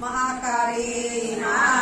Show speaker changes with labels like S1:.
S1: મહાકાળી મા